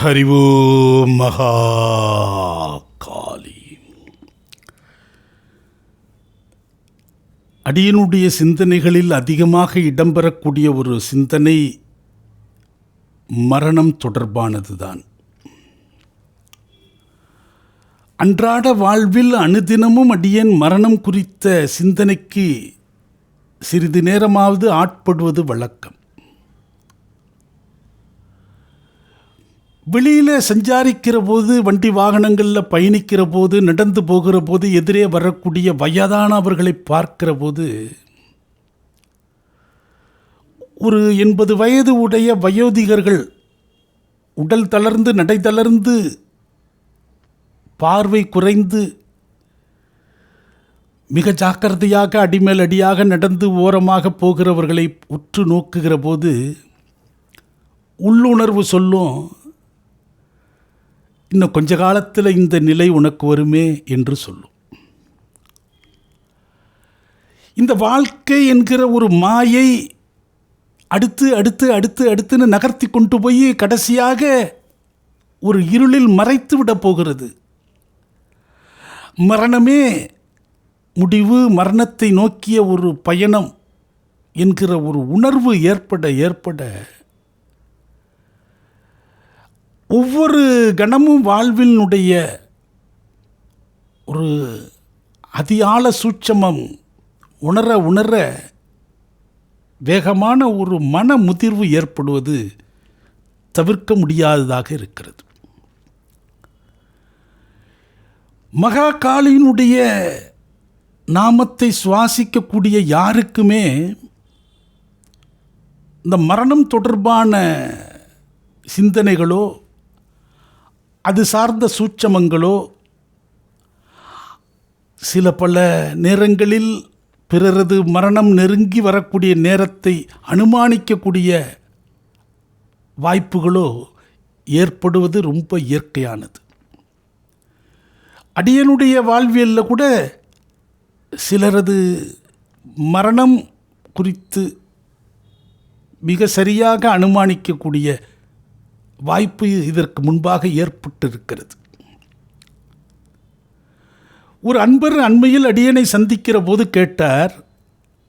ஹரிவோ மகா காளி அடியனுடைய சிந்தனைகளில் அதிகமாக இடம்பெறக்கூடிய ஒரு சிந்தனை மரணம் தொடர்பானதுதான். அன்றாட வாழ்வில் அனுதினமும் அடியன் மரணம் குறித்த சிந்தனைக்கு சிறிது நேரமாவது ஆட்படுவது வழக்கம். வெளியில் சஞ்சாரிக்கிற போது வண்டி வாகனங்களில் பயணிக்கிற போது நடந்து போகிற போது எதிரே வரக்கூடிய வயதானவர்களை பார்க்கிற போது ஒரு எண்பது வயது உடைய வயோதிகர்கள் உடல் தளர்ந்து நடை தளர்ந்து பார்வை குறைந்து மிக ஜாக்கிரதையாக அடிமேல் அடியாக நடந்து ஓரமாக போகிறவர்களை உற்று நோக்குகிற போது உள்ளுணர்வு சொல்லும் இன்னும் கொஞ்ச காலத்தில் இந்த நிலை உனக்கு வருமே என்று சொல்லும். இந்த வாழ்க்கை என்கிற ஒரு மாயை அடுத்து அடுத்து அடுத்து அடுத்துன்னு நகர்த்தி கொண்டு போய் கடைசியாக ஒரு இருளில் மறைத்து விட போகிறது. மரணமே முடிவு மரணத்தை நோக்கிய ஒரு பயணம் என்கிற ஒரு உணர்வு ஏற்பட ஏற்பட ஒவ்வொரு கணமும் வாழ்வினுடைய ஒரு அதியாழ சூட்சமம் உணர உணர வேகமான ஒரு மன முதிர்வு ஏற்படுவது தவிர்க்க முடியாததாக இருக்கிறது. மகாகாளியினுடைய நாமத்தை சுவாசிக்கக்கூடிய யாருக்குமே இந்த மரணம் தொடர்பான சிந்தனைகளோ அது சார்ந்த சூட்சமங்களோ சில பல நேரங்களில் பிறரது மரணம் நெருங்கி வரக்கூடிய நேரத்தை அனுமானிக்கக்கூடிய வாய்ப்புகளோ ஏற்படுவது ரொம்ப இயற்கையானது. அடியனுடைய வாழ்வியலில் கூட சிலரது மரணம் குறித்து மிக சரியாக அனுமானிக்கக்கூடிய வாய்ப்பு இதற்கு முன்பாக ஏற்பட்டிருக்கிறது. ஒரு அன்பர் அண்மையில் அடியனை சந்திக்கிற போது கேட்டார்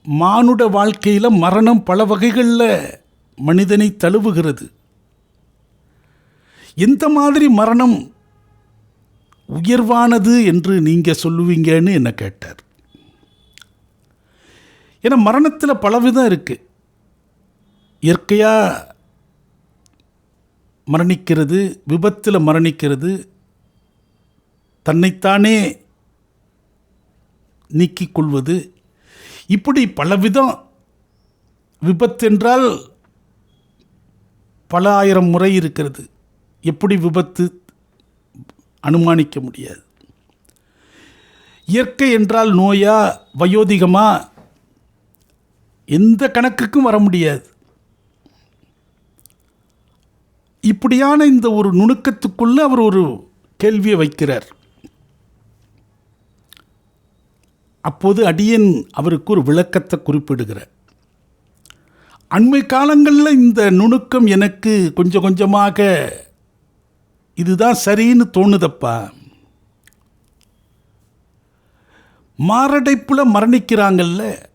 மானுட வாழ்க்கையில் மரணம் பல வகைகளில் மனிதனை தழுவுகிறது. எந்த மாதிரி மரணம் உயர்வானது என்று நீங்கள் சொல்லுவீங்கன்னு என்ன கேட்டார். ஏன்னா மரணத்தில் பலவிதம் இருக்குது இயற்கையாக மரணிக்கிறது விபத்தில் மரணிக்கிறது தன்னைத்தானே நீக்கிக் கொள்வது இப்படி பலவிதம் விபத்தென்றால் பல ஆயிரம் முறை இருக்கிறது. எப்படி விபத்து அனுமானிக்க முடியாது. இயற்கை என்றால் நோயா வயோதிகமா எந்த கணக்குக்கும் வர முடியாது. இப்படியான இந்த ஒரு நுணுக்கத்துக்குள்ளே அவர் ஒரு கேள்வியை வைக்கிறார். அப்போது அடியன் அவருக்கு ஒரு விளக்கத்தை குறிப்பிடுகிறார். அண்மை காலங்களில் இந்த நுணுக்கம் எனக்கு கொஞ்சம் கொஞ்சமாக இதுதான் சரின்னு தோணுதப்பா. மாரடைப்பில் மரணிக்கிறாங்கல்ல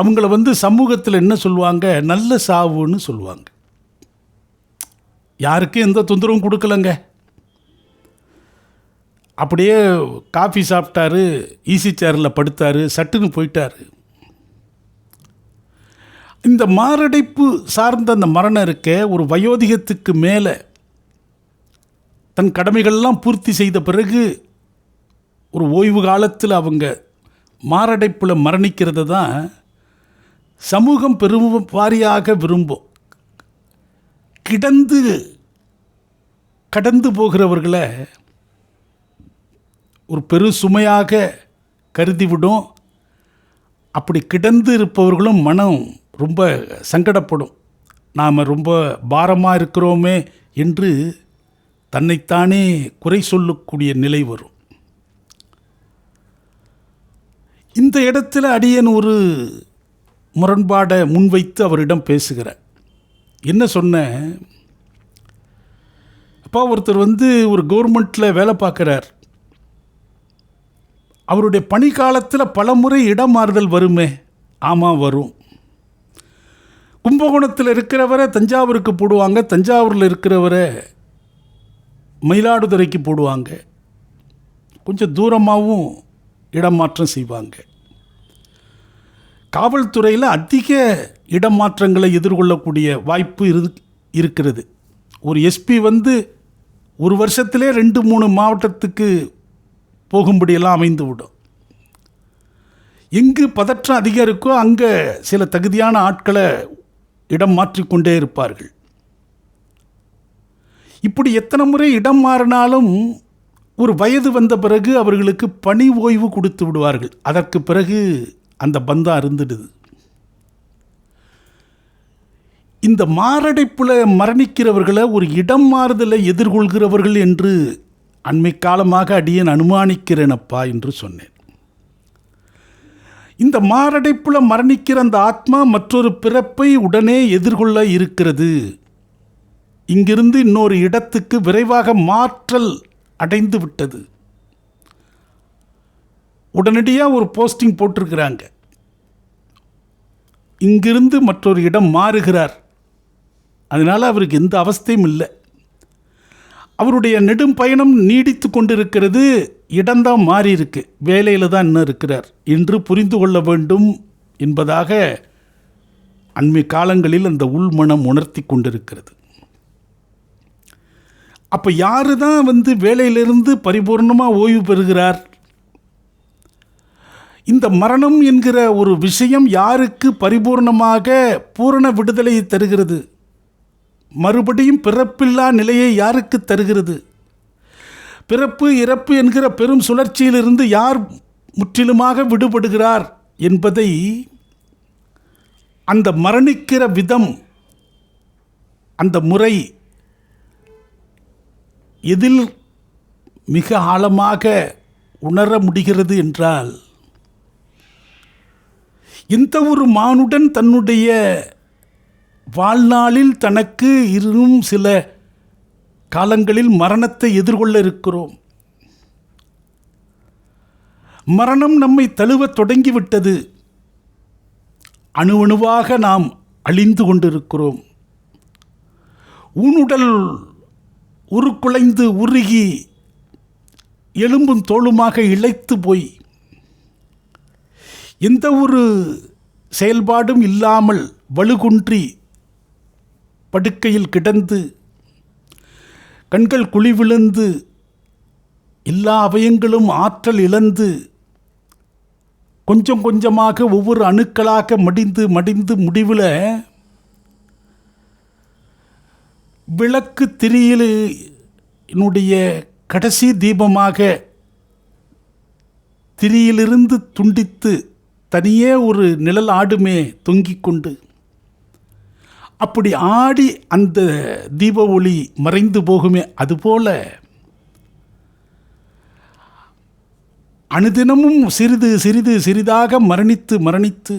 அவங்கள வந்து சமூகத்தில் என்ன சொல்லுவாங்க? நல்ல சாவுன்னு சொல்லுவாங்க. யாருக்கும் எந்த தொந்தரவும் கொடுக்கலங்க. அப்படியே காஃபி சாப்பிட்டாரு ஈசி சேரில் படுத்தார் சட்டுன்னு போயிட்டார். இந்த மாரடைப்பு சார்ந்த அந்த மரணம் இருக்க ஒரு வயோதிகத்துக்கு மேலே தன் கடமைகள்லாம் பூர்த்தி செய்த பிறகு ஒரு ஓய்வு காலத்தில் அவங்க மாரடைப்பில் மரணிக்கிறது தான் சமூகம் பெரும் வாரியாக விரும்பும். கிடந்து கடந்து போகிறவர்களை ஒரு பெரு சுமையாக கருதிவிடும். அப்படி கிடந்து இருப்பவர்களும் மனம் ரொம்ப சங்கடப்படும். நாம் ரொம்ப பாரமாக இருக்கிறோமே என்று தன்னைத்தானே குறை சொல்லக்கூடிய நிலை வரும். இந்த இடத்துல அடியன் ஒரு முரண்பாடை முன்வைத்து அவரிடம் பேசுகிறேன் என்ன சொன்ன அப்பா ஒருத்தர் வந்து ஒரு கவர்மெண்ட்டில் வேலை பார்க்குறார். அவருடைய பணி காலத்தில் பலமுறை இடமாறுதல் வருமே. ஆமாம் வரும். கும்பகோணத்தில் இருக்கிறவரை தஞ்சாவூருக்கு போடுவாங்க தஞ்சாவூரில் இருக்கிறவரை மயிலாடுதுறைக்கு போடுவாங்க. கொஞ்சம் தூரமாகவும் இடம் மாற்றம் செய்வாங்க. காவல்துறையில் அதிக இடமாற்றங்களை எதிர்கொள்ளக்கூடிய வாய்ப்பு இரு இருக்கிறது. ஒரு எஸ்பி வந்து ஒரு வருஷத்திலே ரெண்டு மூணு மாவட்டத்துக்கு போகும்படியெல்லாம் அமைந்து விடும் எங்கு பதற்றம் அதிகம் இருக்கோ அங்கே சில தகுதியான ஆட்களை இடம் மாற்றிக்கொண்டே இருப்பார்கள். இப்படி எத்தனை முறை இடம் மாறினாலும் ஒரு வயது வந்த பிறகு அவர்களுக்கு பணி ஓய்வு கொடுத்து விடுவார்கள். அதற்கு பிறகு அந்த பந்தம் அருந்துடுது இந்த மாரடைப்பில் மரணிக்கிறவர்களை ஒரு இடம் மாறுதலை எதிர்கொள்கிறவர்கள் என்று அண்மை காலமாக அடியேன் அனுமானிக்கிறேனப்பா என்று சொன்னேன். இந்த மாரடைப்பில் மரணிக்கிற அந்த ஆத்மா மற்றொரு பிறப்பை உடனே எதிர்கொள்ள இருக்கிறது. இங்கிருந்து இன்னொரு இடத்துக்கு விரைவாக மாற்றல் அடைந்து விட்டது. உடனடியாக ஒரு போஸ்டிங் போட்டிருக்கிறாங்க. இங்கிருந்து மற்றொரு இடம் மாறுகிறார். அதனால் அவருக்கு எந்த அவஸ்தையும் இல்லை. அவருடைய நெடும் பயணம் நீடித்து கொண்டிருக்கிறது. இடம்தான் மாறி இருக்கு வேலையில் தான் இன்னும் இருக்கிறார். என்று புரிந்து கொள்ள வேண்டும் என்பதாக அண்மை காலங்களில் அந்த உள்மனம் உணர்த்தி கொண்டிருக்கிறது. அப்போ யாரு தான் வந்து வேலையிலிருந்து பரிபூர்ணமாக ஓய்வு பெறுகிறார்? இந்த மரணம் என்கிற ஒரு விஷயம் யாருக்கு பரிபூர்ணமாக பூரண விடுதலையை தருகிறது? மறுபடியும் பிறப்பில்லா நிலையை யாருக்கு தருகிறது? பிறப்பு இறப்பு என்கிற பெரும் சுழற்சியிலிருந்து யார் முற்றிலுமாக விடுபடுகிறார் என்பதை அந்த மரணிக்கிற விதம் அந்த முறை எதில் மிக ஆழமாக உணர முடிகிறது என்றால் எந்த ஒரு மானுடன் தன்னுடைய வாழ்நாளில் தனக்கு இன்னும் சில காலங்களில் மரணத்தை எதிர்கொள்ள இருக்கிறோம். மரணம் நம்மை தழுவத் தொடங்கிவிட்டது. அணுவணுவாக நாம் அழிந்து கொண்டிருக்கிறோம். ஊனுடல் உருக்குலைந்து உருகி எலும்பும் தோளுமாக இழைத்து போய் எந்த ஒரு செயல்பாடும் இல்லாமல் வலுகுன்றி படுக்கையில் கிடந்து கண்கள் குழி விழுந்து எல்லா அவயங்களும் ஆற்றல் இழந்து கொஞ்சம் கொஞ்சமாக ஒவ்வொரு அணுக்களாக மடிந்து மடிந்து முடிவில் விளக்கு திரியில் என்னுடைய கடைசி தீபமாக திரியிலிருந்து துண்டித்து தனியே ஒரு நிழல் ஆடுமே தொங்கிக் கொண்டு அப்படி ஆடி அந்த தீப ஒளி மறைந்து போகுமே அதுபோல அனுதினமும் சிறிது சிறிது சிறிதாக மரணித்து மரணித்து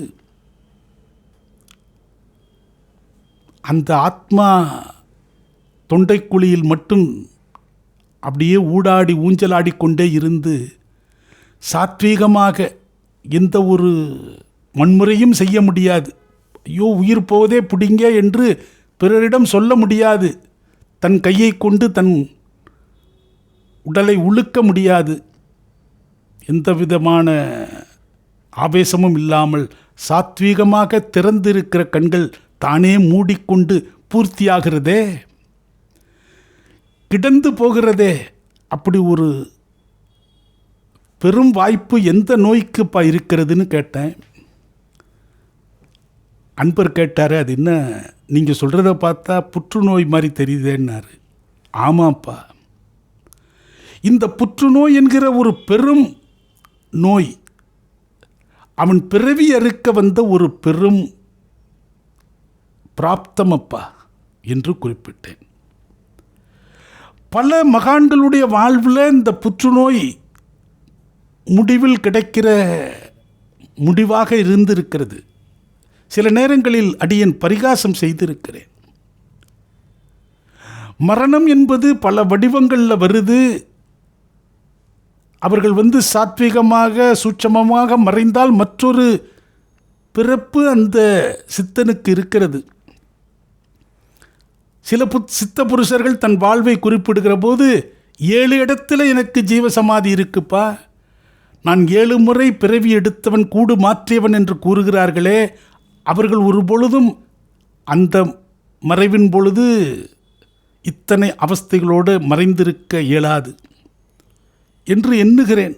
அந்த ஆத்மா தொண்டைக்குழியில் மட்டும் அப்படியே ஊடாடி ஊஞ்சலாடி கொண்டே இருந்து சாத்வீகமாக எந்த ஒரு வன்முறையும் செய்ய முடியாது. ஐயோ உயிர் போவதே பிடிங்க என்று பிறரிடம் சொல்ல முடியாது. தன் கையை கொண்டு தன் உடலை உழுக்க முடியாது. எந்த விதமான ஆவேசமும் இல்லாமல் சாத்வீகமாக திறந்திருக்கிற கண்கள் தானே மூடிக்கொண்டு பூர்த்தியாகிறதே? கிடந்து போகிறதே? அப்படி ஒரு பெரும் வாய்ப்பு எந்த நோய்க்குப்பா இருக்கிறதுன்னு கேட்டேன். அன்பர் கேட்டார் அது என்ன நீங்கள் சொல்கிறத பார்த்தா புற்றுநோய் மாதிரி தெரியுதேன்னாரு. ஆமாப்பா. இந்த புற்றுநோய் என்கிற ஒரு பெரும் நோய் அவன் பிறவி அறுக்க வந்த ஒரு பெரும் பிராப்தமப்பா என்று குறிப்பிட்டேன். பல மகான்களுடைய வாழ்வில் இந்த புற்றுநோய் முடிவில் கிடைக்கிற முடிவாக இருந்திருக்கிறது. சில நேரங்களில் அடியன் பரிகாசம் செய்திருக்கிறேன். மரணம் என்பது பல வடிவங்களில் வருது. அவர்கள் வந்து சாத்விகமாக சூட்சமமாக மறைந்தால் மற்றொரு பிறப்பு அந்த சித்தனுக்கு இருக்கிறது. சில புத் சித்த புருஷர்கள் தன் வாழ்வை குறிப்பிடுகிற போது ஏழு இடத்துல எனக்கு ஜீவசமாதி இருக்குப்பா. நான் ஏழு முறை பிறவி எடுத்தவன் கூடு மாற்றியவன் என்று கூறுகிறார்களே அவர்கள் ஒரு பொழுதும் அந்த மறைவின் பொழுது இத்தனை அவஸ்தைகளோடு மறைந்திருக்க இயலாது என்று எண்ணுகிறேன்.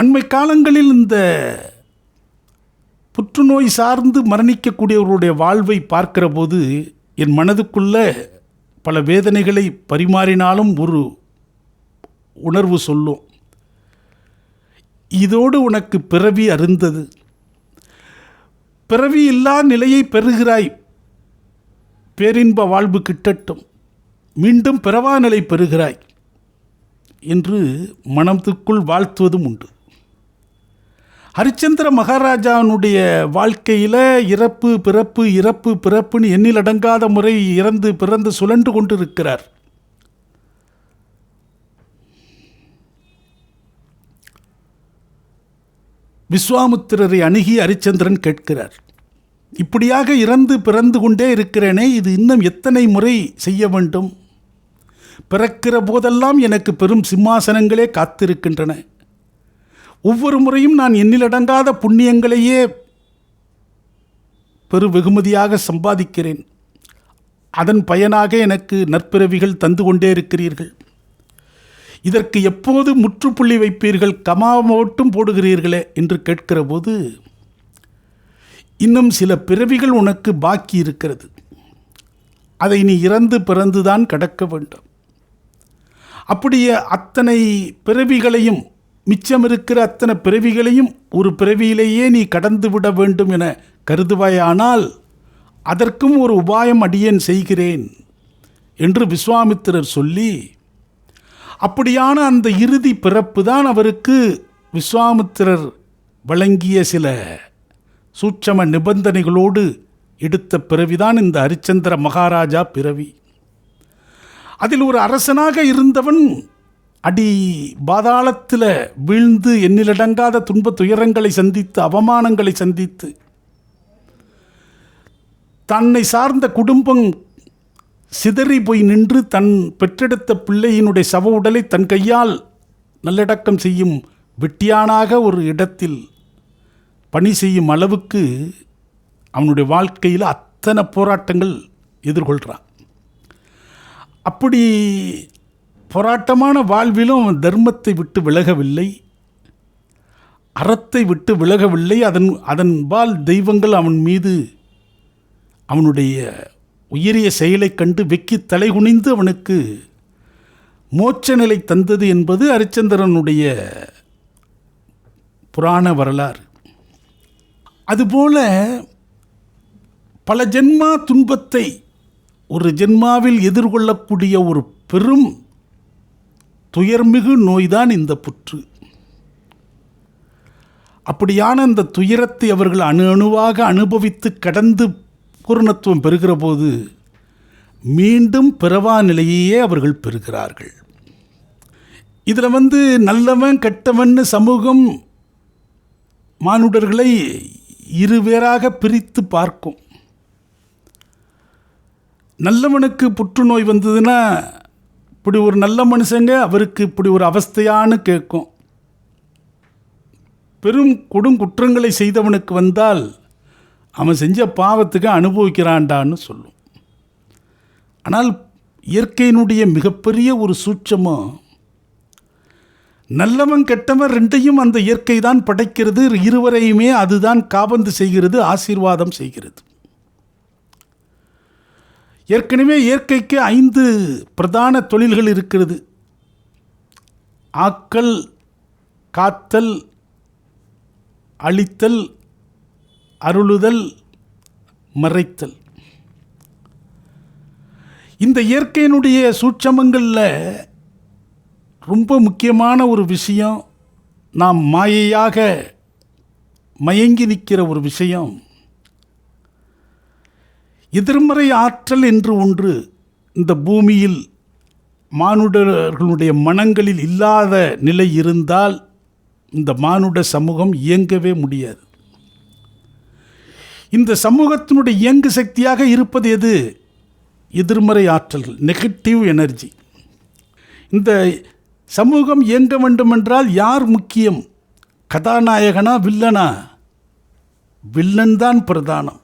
அண்மை காலங்களில் இந்த புற்றுநோய் சார்ந்து மரணிக்கக்கூடியவர்களுடைய வாழ்வை பார்க்கிற போது என் மனதுக்குள்ள பல வேதனைகளை பரிமாறினாலும் ஒரு உணர்வு சொல்லும். இதோடு உனக்கு பிறவி அருந்தது. பிறவி இல்லா நிலையை பெறுகிறாய். பேரின்ப வாழ்வு கிட்டட்டும். மீண்டும் பிறவா நிலை பெறுகிறாய் என்று மனத்துக்குள் வாழ்த்துவதும் உண்டு. ஹரிச்சந்திர மகாராஜாவினுடைய வாழ்க்கையில் இறப்பு பிறப்பு இறப்பு பிறப்புன்னு எண்ணிலடங்காத முறை இறந்து பிறந்து சுழன்று கொண்டிருக்கிறார். விஸ்வாமுத்திரரை அணுகி ஹரிச்சந்திரன் கேட்கிறார் இப்படியாக இறந்து பிறந்து கொண்டே இருக்கிறேனே இது இன்னும் எத்தனை முறை செய்ய வேண்டும்? பிறக்கிற போதெல்லாம் எனக்கு பெரும் சிம்மாசனங்களே காத்திருக்கின்றன. ஒவ்வொரு முறையும் நான் எண்ணிலடங்காத புண்ணியங்களையே பெரு வெகுமதியாக சம்பாதிக்கிறேன். அதன் பயனாக எனக்கு நற்பிறவிகள் தந்து கொண்டே இருக்கிறீர்கள். இதற்கு எப்போது முற்றுப்புள்ளி வைப்பீர்கள்? கமாவோட்டும் போடுகிறீர்களே என்று கேட்கிற போது இன்னும் சில பிறவிகள் உனக்கு பாக்கி இருக்கிறது. அதை நீ இறந்து பிறந்துதான் கடக்க வேண்டும். அப்படியே அத்தனை பிறவிகளையும் மிச்சம் இருக்கிற அத்தனை பிறவிகளையும் ஒரு பிறவியிலேயே நீ கடந்து விட வேண்டும் என கருதுவாயானால் அதற்கும் ஒரு உபாயம் அடியேன் செய்கிறேன் என்று விஸ்வாமித்திரர் சொல்லி அப்படியான அந்த இறுதி பிறப்பு தான் அவருக்கு விஸ்வாமித்திரர் வழங்கிய சில சூட்சம நிபந்தனைகளோடு எடுத்த பிறவிதான் இந்த ஹரிச்சந்திர மகாராஜா பிறவி. அதில் ஒரு அரசனாக இருந்தவன் அடி பாதாளத்தில் வீழ்ந்து எண்ணிலடங்காத துன்ப துயரங்களை சந்தித்து அவமானங்களை சந்தித்து தன்னை சார்ந்த குடும்பம் சிதறி போய் நின்று தன் பெற்றெடுத்த பிள்ளையினுடைய சவ உடலை தன் கையால் நல்லடக்கம் செய்யும் வெட்டியானாக ஒரு இடத்தில் பணி செய்யும் அளவுக்கு அவனுடைய வாழ்க்கையில் அத்தனை போராட்டங்கள் எதிர்கொள்கிறான் அப்படி போராட்டமான வாழ்விலும் அவன் தர்மத்தை விட்டு விலகவில்லை. அறத்தை விட்டு விலகவில்லை. அதன் அதன்பால் தெய்வங்கள் அவன் மீது அவனுடைய உயரிய செயலைக் கண்டு வெக்கி தலைகுனிந்து அவனுக்கு மோட்ச நிலை தந்தது என்பது அரிச்சந்திரனுடைய புராண வரலாறு. அதுபோல பல ஜென்மா துன்பத்தை ஒரு ஜென்மாவில் எதிர்கொள்ளக்கூடிய ஒரு பெரும் துயர்மிகு நோய்தான் இந்த புற்று. அப்படியான அந்த துயரத்தை அவர்கள் அணு அணுவாக அனுபவித்து கடந்து பூர்ணத்துவம் பெறுகிற போது மீண்டும் பிறவா நிலையையே அவர்கள் பெறுகிறார்கள். இதில் வந்து நல்லவன் கெட்டவன்னு சமூகம் மானுடர்களை இருவேறாக பிரித்து பார்க்கும். நல்லவனுக்கு புற்றுநோய் வந்ததுன்னா இப்படி ஒரு நல்ல மனுஷங்க அவருக்கு இப்படி ஒரு அவஸ்தையான்னு கேட்கும். பெரும் கொடும் குற்றங்களை செய்தவனுக்கு வந்தால் அவன் செஞ்ச பாவத்துக்கு அனுபவிக்கிறான்டான்னு சொல்லும். ஆனால் இயற்கையினுடைய மிகப்பெரிய ஒரு சூட்சமாக நல்லவன் கெட்டவன் ரெண்டையும் அந்த இயற்கை தான் படைக்கிறது இருவரையுமே அதுதான் காபந்து செய்கிறது ஆசீர்வாதம் செய்கிறது. ஏற்கனவே இயற்கைக்கு ஐந்து பிரதான தொழில்கள் இருக்கிறது. ஆக்கல் காத்தல் அழித்தல் அருளுதல் மறைத்தல். இந்த இயற்கையினுடைய சூட்சமங்களில் ரொம்ப முக்கியமான ஒரு விஷயம் நாம் மாயையாக மயங்கி நிற்கிற ஒரு விஷயம் எதிர்மறை ஆற்றல் என்று ஒன்று இந்த பூமியில் மானுடர்களுடைய மனங்களில் இல்லாத நிலை இருந்தால் இந்த மானுட சமூகம் இயங்கவே முடியாது. இந்த சமூகத்தினுடைய இயங்கு சக்தியாக இருப்பது எது? எதிர்மறை ஆற்றல்கள் நெகட்டிவ் எனர்ஜி இந்த சமூகம் இயங்க வேண்டுமென்றால் யார் முக்கியம்? கதாநாயகனா வில்லனா? வில்லன் தான் பிரதானம்.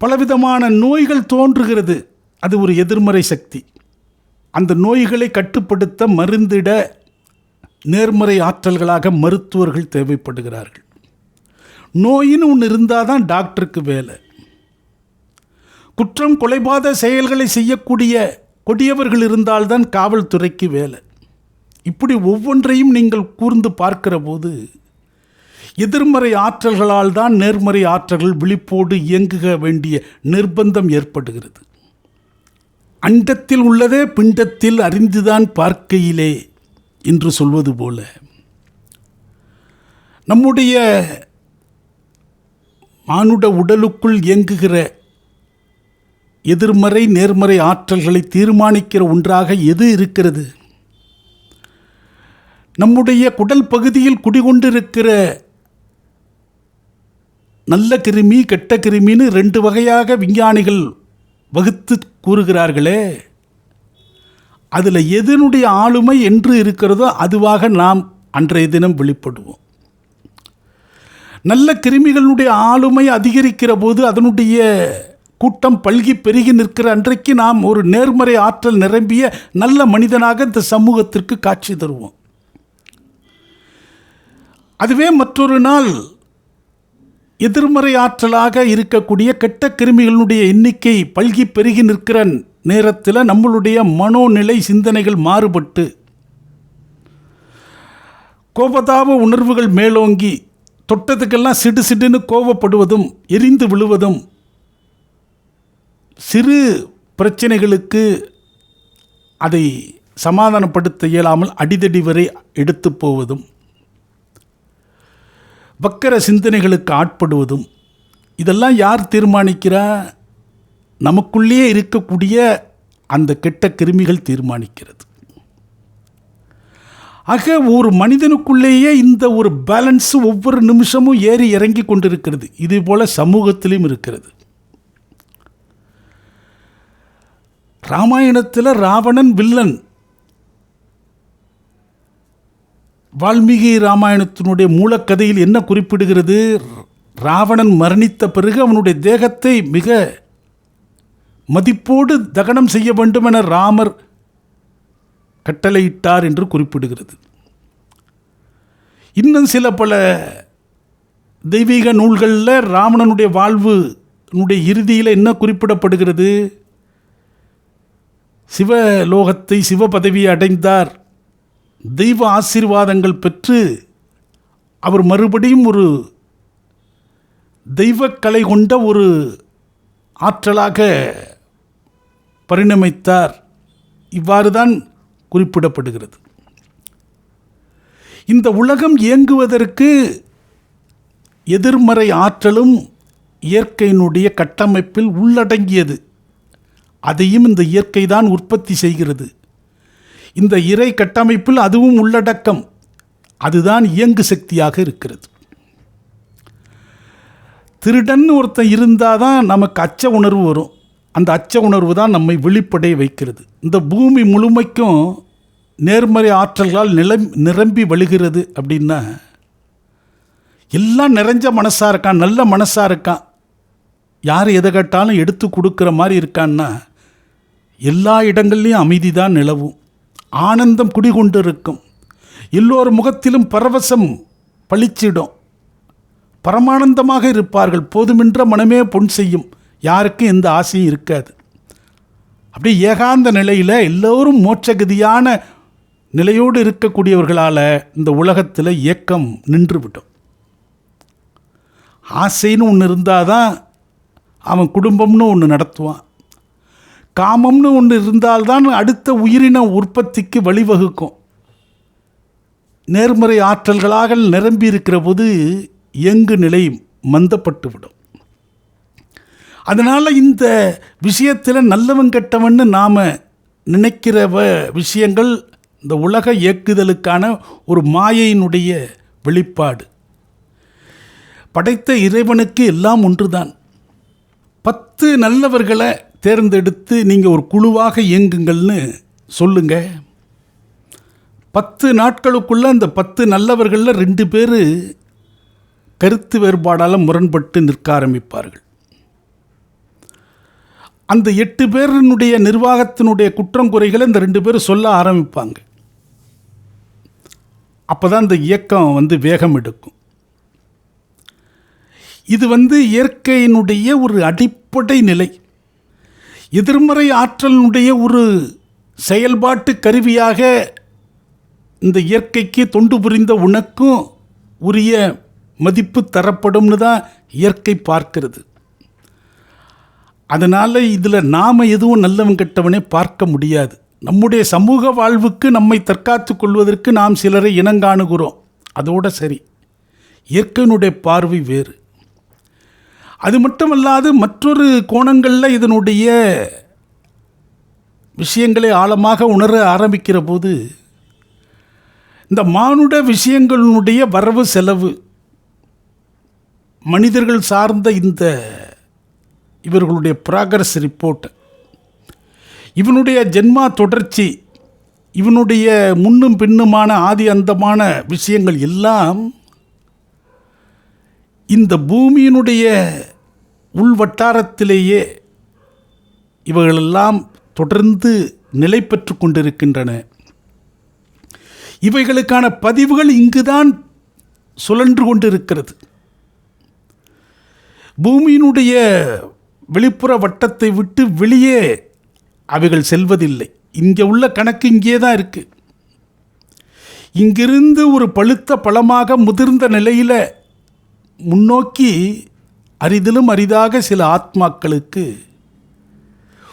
பலவிதமான நோய்கள் தோன்றுகிறது. அது ஒரு எதிர்மறை சக்தி. அந்த நோய்களை கட்டுப்படுத்த மருந்திட நேர்மறை ஆற்றல்களாக மருத்துவர்கள் தேவைப்படுகிறார்கள். நோயின்னு ஒன்று இருந்தால் தான் டாக்டருக்கு வேலை. குற்றம் கொலைபாத செயல்களை செய்யக்கூடிய கொடியவர்கள் இருந்தால்தான் காவல்துறைக்கு வேலை. இப்படி ஒவ்வொன்றையும் நீங்கள் கூர்ந்து பார்க்கிற போது எதிர்மறை ஆற்றல்களால் தான் நேர்மறை ஆற்றல்கள் விழிப்போடு இயங்குக வேண்டிய நிர்பந்தம் ஏற்படுகிறது. அண்டத்தில் உள்ளதே பிண்டத்தில் அறிந்துதான் பார்க்கையிலே என்று சொல்வது போல நம்முடைய மானுட உடலுக்குள் இயங்குகிற எதிர்மறை நேர்மறை ஆற்றல்களை தீர்மானிக்கிற ஒன்றாக எது இருக்கிறது? நம்முடைய குடல் பகுதியில் குடிகொண்டிருக்கிற நல்ல கிருமி கெட்ட கிருமின்னு ரெண்டு வகையாக விஞ்ஞானிகள் வகுத்து கூறுகிறார்களே. அதில் எதனுடைய ஆளுமை என்று இருக்கிறதோ அதுவாக நாம் அன்றைய தினம் வெளிப்படுவோம். நல்ல கிருமிகளுடைய ஆளுமை அதிகரிக்கிற போது அதனுடைய கூட்டம் பல்கி பெருகி நிற்கிற அன்றைக்கு நாம் ஒரு நேர்மறை ஆற்றல் நிரம்பிய நல்ல மனிதனாக இந்த சமூகத்திற்கு காட்சி தருவோம். அதுவே மற்றொரு நாள் எதிர்மறை ஆற்றலாக இருக்கக்கூடிய கெட்ட கிருமிகளுடைய எண்ணிக்கை பல்கி பெருகி நிற்கிற நேரத்தில் நம்மளுடைய மனோநிலை சிந்தனைகள் மாறுபட்டு கோபதாப உணர்வுகள் மேலோங்கி தொட்டதுக்கெல்லாம் சிடு சிடுன்னு கோபப்படுவதும் எரிந்து விழுவதும் சிறு பிரச்சனைகளுக்கு அதை சமாதானப்படுத்த இயலாமல் அடிதடி வரை எடுத்து போவதும் வக்கர சிந்தனைகளுக்கு ஆட்படுவதும் இதெல்லாம் யார் தீர்மானிக்கிறா? நமக்குள்ளேயே இருக்கக்கூடிய அந்த கெட்ட கிருமிகள் தீர்மானிக்கிறது. ஆக ஒரு மனிதனுக்குள்ளேயே இந்த ஒரு பேலன்ஸ் ஒவ்வொரு நிமிஷமும் ஏறி இறங்கி கொண்டிருக்கிறது. இது போல சமூகத்திலும் இருக்கிறது. ராமாயணத்தில் ராவணன் வில்லன் வால்மீகி ராமாயணத்தினுடைய மூலக்கதையில் என்ன குறிப்பிடுகிறது? ராவணன் மரணித்த பிறகு அவனுடைய தேகத்தை மிக மதிப்போடு தகனம் செய்ய வேண்டும் என ராமர் கட்டளையிட்டார் என்று குறிப்பிடுகிறது. இன்னும் சில பல தெய்வீக நூல்களில் ராவணனுடைய வாழ்வு இறுதியில் என்ன குறிப்பிடப்படுகிறது? சிவலோகத்தை சிவ பதவியை அடைந்தார். தெய்வ ஆசீர்வாதங்கள் பெற்று அவர் மறுபடியும் ஒரு தெய்வக்கலை கொண்ட ஒரு ஆற்றலாக பரிணமித்தார். இவ்வாறு தான் குறிப்பிடப்படுகிறது. இந்த உலகம் இயங்குவதற்கு எதிர்மறை ஆற்றலும் இயற்கையினுடைய கட்டமைப்பில் உள்ளடங்கியது. அதையும் இந்த இயற்கை தான் உற்பத்தி செய்கிறது. இந்த இறை கட்டமைப்பில் அதுவும் உள்ளடக்கம். அதுதான் இயங்கு சக்தியாக இருக்கிறது. திருடன் ஒருத்தன் இருந்தால் தான் நமக்கு அச்ச உணர்வு வரும். அந்த அச்ச உணர்வு தான் நம்மை வெளிப்படைய வைக்கிறது. இந்த பூமி முழுமைக்கும் நேர்மறை ஆற்றல்களால் நிலம் நிரம்பி வழுகிறது அப்படின்னா எல்லாம் நிறைஞ்ச மனசாக இருக்கான் நல்ல மனசாக இருக்கான். யார் எதை கேட்டாலும் எடுத்து கொடுக்குற மாதிரி இருக்கான்னா எல்லா இடங்கள்லையும் அமைதி தான் நிலவும். ஆனந்தம் குடிகொண்டு இருக்கும் எல்லோர் முகத்திலும் பரவசம் பளிச்சிடும். பரமானந்தமாக இருப்பார்கள். போதுமென்ற மனமே பொன் செய்யும். யாருக்கும் எந்த ஆசையும் இருக்காது. அப்படியே ஏகாந்த நிலையில் எல்லோரும் மோட்சகதியான நிலையோடு இருக்கக்கூடியவர்களால் இந்த உலகத்தில் இயக்கம் நின்றுவிடும். ஆசைன்னு ஒன்று இருந்தால் தான் அவன் குடும்பம்னு ஒன்று நடத்துவான். காமம்னு ஒன்று இருந்தால்தான் அடுத்த உயிரின உற்பத்திக்கு வழிவகுக்கும். நேர்மறை ஆற்றல்களாக நிரம்பி இருக்கிற போது எங்கு நிலை மந்தப்பட்டுவிடும். அதனால் இந்த விஷயத்தில் நல்லவன் கெட்டவன்னு நாம் நினைக்கிற வ- விஷயங்கள் இந்த உலக இயக்குதலுக்கான ஒரு மாயையினுடைய வெளிப்பாடு. படைத்த இறைவனுக்கு எல்லாம் ஒன்றுதான். பத்து நல்லவர்களை தேர்ந்தெடுத்து நீங்கள் ஒரு குழுவாக இயங்குங்கள்னு சொல்லுங்க. பத்து நாட்களுக்குள்ள அந்த பத்து நல்லவர்களில் ரெண்டு பேர் கருத்து வேறுபாடால் முரண்பட்டு நிற்க ஆரம்பிப்பார்கள். அந்த எட்டு பேரினுடைய நிர்வாகத்தினுடைய குற்றம் குறைகளை இந்த ரெண்டு பேரும் சொல்ல ஆரம்பிப்பாங்க. அப்போ தான் இந்த இயக்கம் வந்து வேகம் எடுக்கும். இது வந்து இயற்கையினுடைய ஒரு அடிப்படை நிலை. எதிர்மறை ஆற்றலினுடைய ஒரு செயல்பாட்டு கருவியாக இந்த இயற்கைக்கு தொண்டு புரிந்த உனக்கும் உரிய மதிப்பு தரப்படும்னு தான் இயற்கை பார்க்கிறது. அதனால் இதில் நாம் எதுவும் நல்லவன் கெட்டவனே பார்க்க முடியாது. நம்முடைய சமூக வாழ்வுக்கு நம்மை தற்காத்து கொள்வதற்கு நாம் சிலரை இனங்காணுகிறோம். அதோட சரி. இயற்கையினுடைய பார்வை வேறு. அது மட்டுமல்லாது மற்றொரு கோணங்களில் இதனுடைய விஷயங்களை ஆழமாக உணர ஆரம்பிக்கிற போது இந்த மானுட விஷயங்களினுடைய வரவு செலவு மனிதர்கள் சார்ந்த இந்த இவர்களுடைய ப்ராக்ரஸ் ரிப்போர்ட் இவனுடைய ஜென்மா தொடர்ச்சி இவனுடைய முன்னும் பின்னுமான ஆதி அந்தமான விஷயங்கள் எல்லாம் இந்த பூமியினுடைய உள் வட்டாரத்திலேயே இவைகளெல்லாம் தொடர்ந்து நிலை பெற்று கொண்டிருக்கின்றன. இவைகளுக்கான பதிவுகள் இங்குதான் சுழன்று கொண்டிருக்கிறது. பூமியினுடைய வெளிப்புற வட்டத்தை விட்டு வெளியே அவைகள் செல்வதில்லை. இங்கே உள்ள கணக்கு இங்கே தான் இருக்குது இங்கிருந்து ஒரு பழுத்த பழமாக முதிர்ந்த நிலையில் முன்னோக்கி அரிதிலும் அரிதாக சில ஆத்மாக்களுக்கு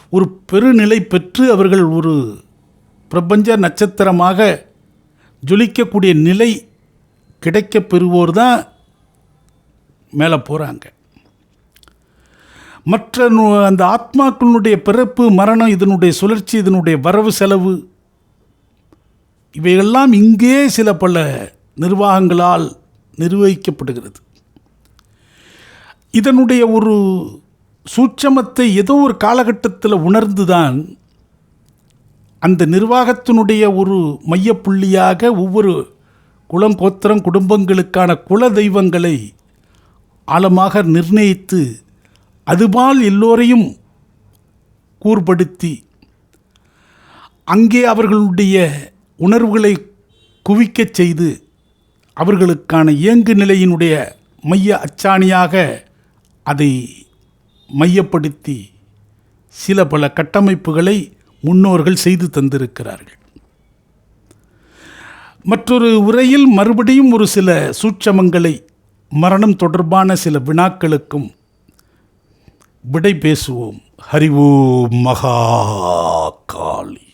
ஒரு பெருநிலை பெற்று அவர்கள் ஒரு பிரபஞ்ச நட்சத்திரமாக ஜொலிக்கக்கூடிய நிலை கிடைக்கப் பெறுவோர் தான் மேலே போகிறாங்க மற்ற நு- அந்த ஆத்மாக்களுடைய பிறப்பு மரணம் இதனுடைய சுழற்சி இதனுடைய வரவு செலவு இவையெல்லாம் இங்கே சில பல நிர்வாகங்களால் நிர்வகிக்கப்படுகிறது. இதனுடைய ஒரு சூட்சமத்தை ஏதோ ஒரு காலகட்டத்தில் உணர்ந்துதான் அந்த நிர்வாகத்தினுடைய ஒரு மையப்புள்ளியாக ஒவ்வொரு குலம் கோத்திரம் குடும்பங்களுக்கான குல தெய்வங்களை ஆழமாக நிர்ணயித்து அதுபால் எல்லோரையும் கூர்படுத்தி அங்கே அவர்களுடைய உணர்வுகளை குவிக்கச் செய்து அவர்களுக்கான இயங்கு நிலையினுடைய மைய அச்சாணியாக அதை மையப்படுத்தி சில பல கட்டமைப்புகளை முன்னோர்கள் செய்து தந்திருக்கிறார்கள். மற்றொரு உரையில் மறுபடியும் ஒரு சில சூட்சமங்களை மரணம் தொடர்பான சில வினாக்களுக்கும் விடை பேசுவோம் ஹரிவோம் மகா காளி.